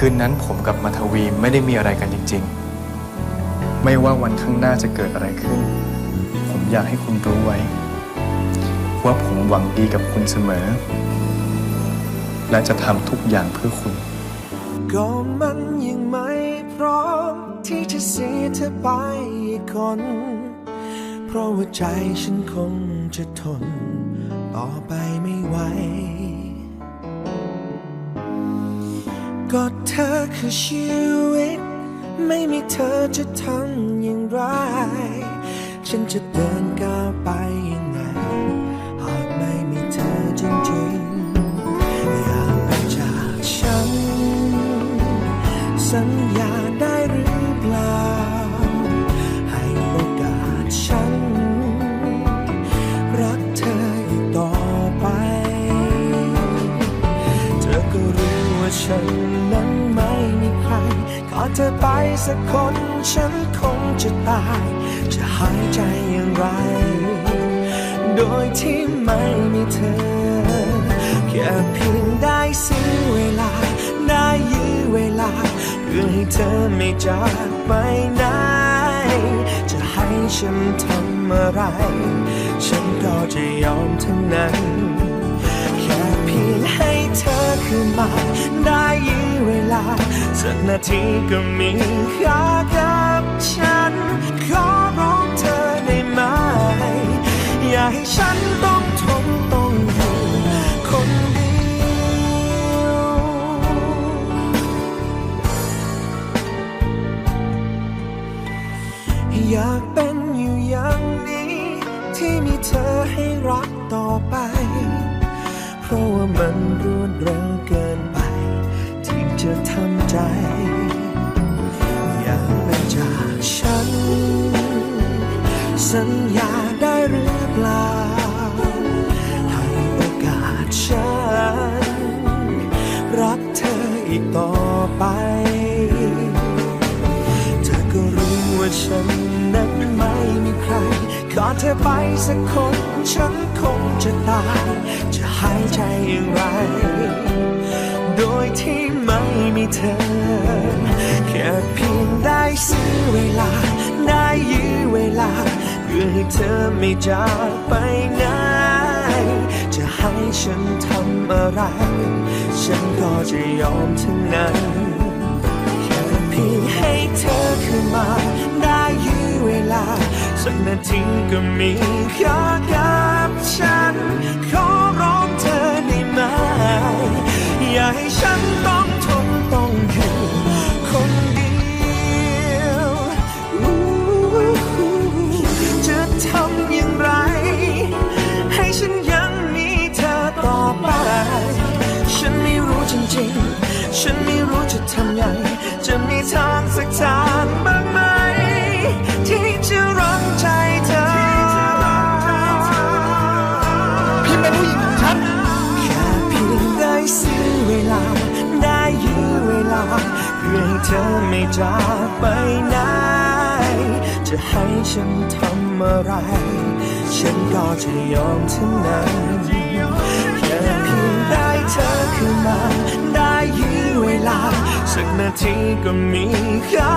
คืนนั้นผมกับมัทวีไม่ได้มีอะไรกันจริง ๆ ไม่ว่าวันข้างหน้าจะเกิดอะไรขึ้น ผมอยากให้คุณรู้ไว้ ว่าผมหวังดีกับคุณเสมอ และจะทำทุกอย่างเพื่อคุณ ก็มันยังไม่พร้อมที่จะเสียเธอไปอีกคน เพราะว่าใจฉันคงจะทน ต่อไปไม่ไหว ก็เธอคือชีวิต ไม่มีเธอจะทำอย่างไร ฉันจะเดินก้าวไปยังไง หากไม่มีเธอจริงๆอยากไปจากฉัน สัญญาได้หรือเปล่า ให้โอกาสฉัน รักเธออีกต่อไป เธอก็รู้ว่าฉัน สักคนฉันคงจะตาย จะหายใจอย่างไร โดยที่ไม่มีเธอ แค่เพียงได้ซื้อเวลา ได้ยื้อเวลา เพื่อให้เธอไม่จากไปไหน จะให้ฉันทำอะไร ฉันก็จะยอมทั้งนั้น แค่เพียงให้เธอคืนมาได้ยื้ สักนาทีก็มีค่ากับฉัน ขอร้องเธอได้ไหม อย่าให้ฉันต้องทนต้องอยู่คนเดียว อยากเป็นอยู่อย่างนี้ ที่มีเธอให้รัก สัญญาได้หรือเปล่า ให้โอกาสฉัน รักเธออีกต่อไป เธอก็รู้ว่าฉันนั้นไม่มีใคร ขอเธอไปสักคน ฉันคงจะตาย จะหายใจอย่างไร โดยที่ไม่มีเธอ แค่เพียงได้ซื้อเวลา ให้เธอไม่จากไปไหน จะให้ฉันทำอะไร ฉันก็จะยอมทั้งนั้นแค่เพียงให้เธอคืนมา ได้ยื้อเวลา สักนาทีก็มีค่ากับฉัน ขอร้องเธอได้ไหม อย่าให้ฉันต้องทนต้อง จะทำยังจะมีทางสักทางบ้างไหม ที่จะรังใจเธอ พี่เป็นผู้หญิงของฉัน แค่เพียงได้ซื้อเวลา ได้ยื้อเวลา เพื่อให้เธอไม่จากไปไหน จะให้ฉันทำอะไร ฉันก็จะยอมทั้งนั้น สักนาทีก็มีค่า